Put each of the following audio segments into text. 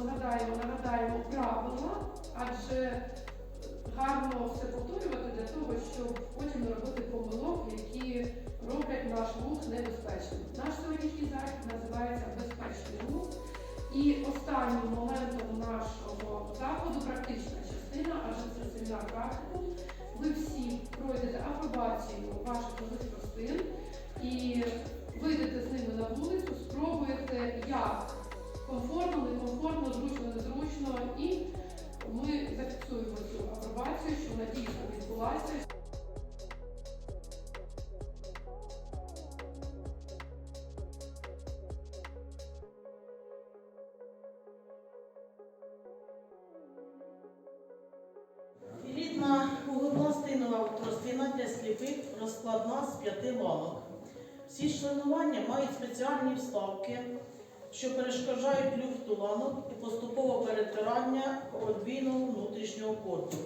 згадаємо, нагадаємо правила, адже гарно все повторювати для того, щоб потім не робити помилок, які роблять наш рух небезпечним. Наш сьогоднішній захід називається Безпечний рух. І останнім моментом нашого заходу практична частина, адже це сильна практикум. Углопластинова тростина для сліпих розкладна з п'яти ланок. Всі членування мають спеціальні вставки, що перешкоджають люфту ланок і поступове перетирання подвійного внутрішнього корту.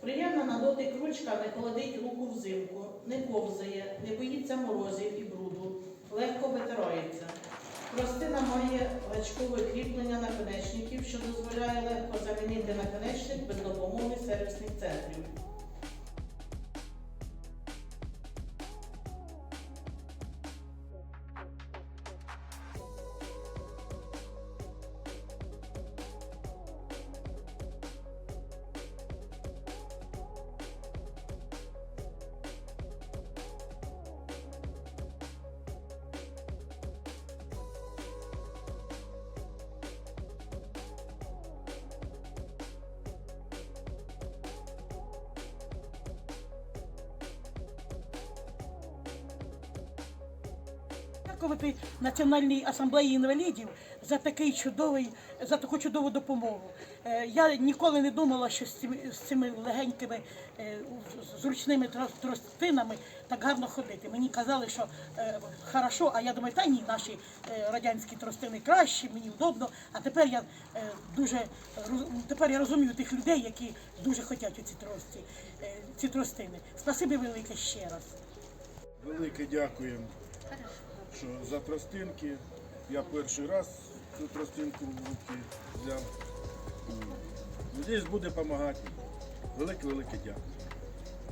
Приємна на дотик ручка не холодить руку взимку, не ковзає, не боїться морозів і бруду, легко витирається. Простина має гачкове кріплення наконечників, що дозволяє легко замінити наконечник без допомоги сервісних центрів. Дякувати Національній асамблеї інвалідів за такий чудовий, за таку чудову допомогу. Е, Я ніколи не думала, що з цими, з цими легенькими е, зручними тростинами так гарно ходити. Мені казали, що е, хорошо, а я думаю, та ні, наші радянські тростини кращі, мені удобно. А тепер я дуже тепер я розумію тих людей, які дуже хочуть ці трості, ці тростини. Спасибі велике ще раз. Велике дякуємо що за тростинки. Я перший раз цю тростинку в руки взяв. Надіюсь, буде допомагати. Велике-велике дякую.